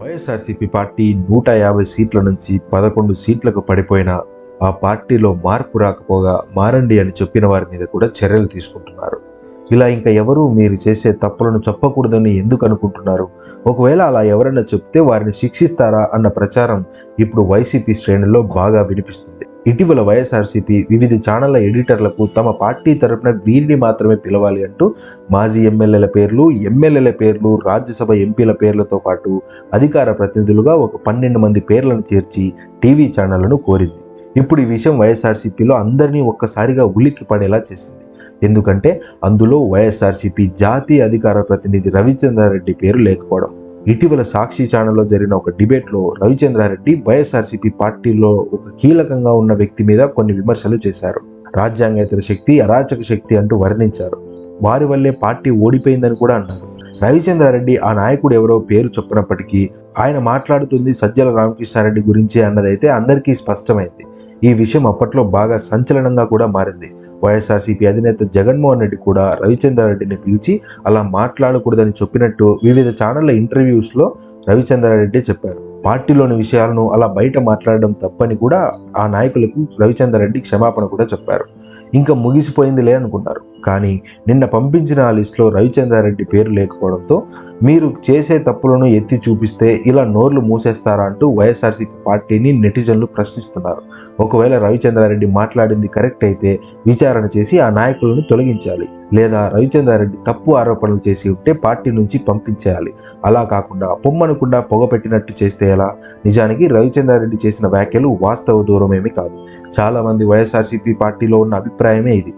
YSRCP party నూట యాభై సీట్ల నుంచి పదకొండు సీట్లకు పడిపోయిన ఆ పార్టీలో మార్పు రాకపోగా మారండి అని చెప్పిన వారి మీద కూడా చర్యలు తీసుకుంటున్నారు. ఇలా ఇంకా ఎవరు మీరు చేసే తప్పులను చెప్పకూడదని ఎందుకు అనుకుంటున్నారు? ఒకవేళ అలా ఎవరైనా చెప్తే వారిని శిక్షిస్తారా అన్న ప్రచారం ఇప్పుడు వైసీపీ శ్రేణుల్లో బాగా వినిపిస్తుంది. ఇటీవల వైఎస్ఆర్సీపీ వివిధ ఛానళ్ళ ఎడిటర్లకు తమ పార్టీ తరపున వీరిని మాత్రమే పిలవాలి అంటూ మాజీ ఎమ్మెల్యేల పేర్లు ఎమ్మెల్యేల పేర్లు రాజ్యసభ ఎంపీల పేర్లతో పాటు అధికార ప్రతినిధులుగా ఒక పన్నెండు మంది పేర్లను చేర్చి టీవీ ఛానళ్ళను కోరింది. ఇప్పుడు ఈ విషయం వైఎస్ఆర్సీపీలో అందరినీ ఒక్కసారిగా ఉలిక్కి పడేలా చేసింది. ఎందుకంటే అందులో వైఎస్ఆర్సీపీ జాతీయ అధికార ప్రతినిధి రవిచంద్రారెడ్డి పేరు లేకపోవడం. ఇటీవల సాక్షి ఛానల్లో జరిగిన ఒక డిబేట్లో రవిచంద్రారెడ్డి వైఎస్ఆర్సీపీ పార్టీలో ఒక కీలకంగా ఉన్న వ్యక్తి మీద కొన్ని విమర్శలు చేశారు. రాజ్యాంగేతర శక్తి అరాచక శక్తి అంటూ వర్ణించారు. వారి వల్లే పార్టీ ఓడిపోయిందని కూడా అన్నారు. రవిచంద్రారెడ్డి ఆ నాయకుడు ఎవరో పేరు చెప్పినప్పటికీ ఆయన మాట్లాడుతుంది సజ్జల రామకృష్ణారెడ్డి గురించి అన్నదైతే అందరికీ స్పష్టమైంది. ఈ విషయం అప్పట్లో బాగా సంచలనంగా కూడా మారింది. వైఎస్ఆర్సీపీ అధినేత జగన్మోహన్ రెడ్డి కూడా రవిచంద్రారెడ్డిని పిలిచి అలా మాట్లాడకూడదని చెప్పినట్టు వివిధ ఛానళ్ళ ఇంటర్వ్యూస్లో రవిచంద్రారెడ్డి చెప్పారు. పార్టీలోని విషయాలను అలా బయట మాట్లాడడం తప్పని కూడా ఆ నాయకులకు రవిచంద్రారెడ్డి క్షమాపణ కూడా చెప్పారు. ఇంకా ముగిసిపోయిందిలే అనుకున్నారు. కానీ నిన్న పంపించిన ఆ లిస్టులో రవిచంద్రారెడ్డి పేరు లేకపోవడంతో మీరు చేసే తప్పులను ఎత్తి చూపిస్తే ఇలా నోర్లు మూసేస్తారా అంటూ వైఎస్ఆర్సీపీ పార్టీని నెటిజన్లు ప్రశ్నిస్తున్నారు. ఒకవేళ రవిచంద్రారెడ్డి మాట్లాడింది కరెక్ట్ అయితే విచారణ చేసి ఆ నాయకులను తొలగించాలి. లేదా రవిచంద్రారెడ్డి తప్పు ఆరోపణలు చేసి ఉంటే పార్టీ నుంచి పంపించేయాలి. అలా కాకుండా పొమ్మనకుండా పొగపెట్టినట్టు చేస్తే ఎలా? నిజానికి రవిచంద్రారెడ్డి చేసిన వ్యాఖ్యలు వాస్తవ దూరమేమీ కాదు. చాలామంది వైఎస్ఆర్సీపీ పార్టీలో ఉన్న అభిప్రాయమే ఇది.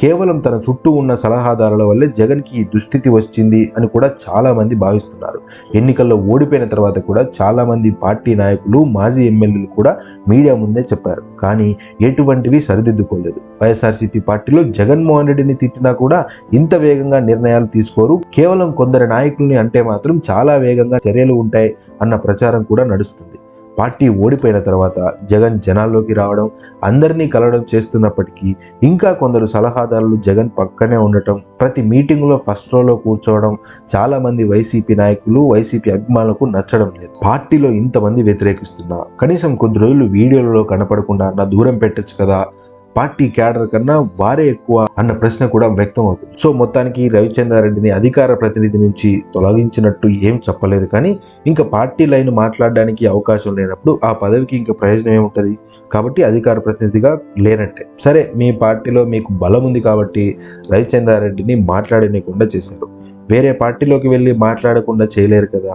కేవలం తన చుట్టూ ఉన్న సలహాదారుల వల్లే జగన్కి ఈ దుస్థితి వచ్చింది అని కూడా చాలామంది భావిస్తున్నారు. ఎన్నికల్లో ఓడిపోయిన తర్వాత కూడా చాలామంది పార్టీ నాయకులు మాజీ ఎమ్మెల్యేలు కూడా మీడియా ముందే చెప్పారు. కానీ ఎటువంటివి సరిదిద్దుకోలేదు. వైఎస్ఆర్సీపీ పార్టీలో జగన్మోహన్ రెడ్డిని తిట్టినా కూడా ఇంత వేగంగా నిర్ణయాలు తీసుకోరు. కేవలం కొందరు నాయకుల్ని అంటే మాత్రం చాలా వేగంగా చర్యలు ఉంటాయి అన్న ప్రచారం కూడా నడుస్తుంది. పార్టీ ఓడిపోయిన తర్వాత జగన్ జనాల్లోకి రావడం అందరినీ కలవడం చేస్తున్నప్పటికీ ఇంకా కొందరు సలహాదారులు జగన్ పక్కనే ఉండటం ప్రతి మీటింగ్లో ఫస్ట్ రోలో కూర్చోవడం చాలామంది వైసీపీ నాయకులు వైసీపీ అభిమానులకు నచ్చడం లేదు. పార్టీలో ఇంతమంది వ్యతిరేకిస్తున్నా కనీసం కొద్ది రోజులు వీడియోలలో కనపడకుండా నా దూరం పెట్టచ్చు కదా? పార్టీ క్యాడర్ కన్నా వారే ఎక్కువ అన్న ప్రశ్న కూడా వ్యక్తం అవుతుంది. సో మొత్తానికి రవిచంద్రారెడ్డిని అధికార ప్రతినిధి నుంచి తొలగించినట్టు ఏం చెప్పలేదు. కానీ ఇంకా పార్టీ లైన్ మాట్లాడడానికి అవకాశం లేనప్పుడు ఆ పదవికి ఇంకా ప్రయోజనం ఏముంటుంది? కాబట్టి అధికార ప్రతినిధిగా లేనట్టే. సరే మీ పార్టీలో మీకు బలం ఉంది కాబట్టి రవిచంద్రారెడ్డిని మాట్లాడనీయకుండా చేశారు. వేరే పార్టీలోకి వెళ్ళి మాట్లాడకుండా చేయలేరు కదా.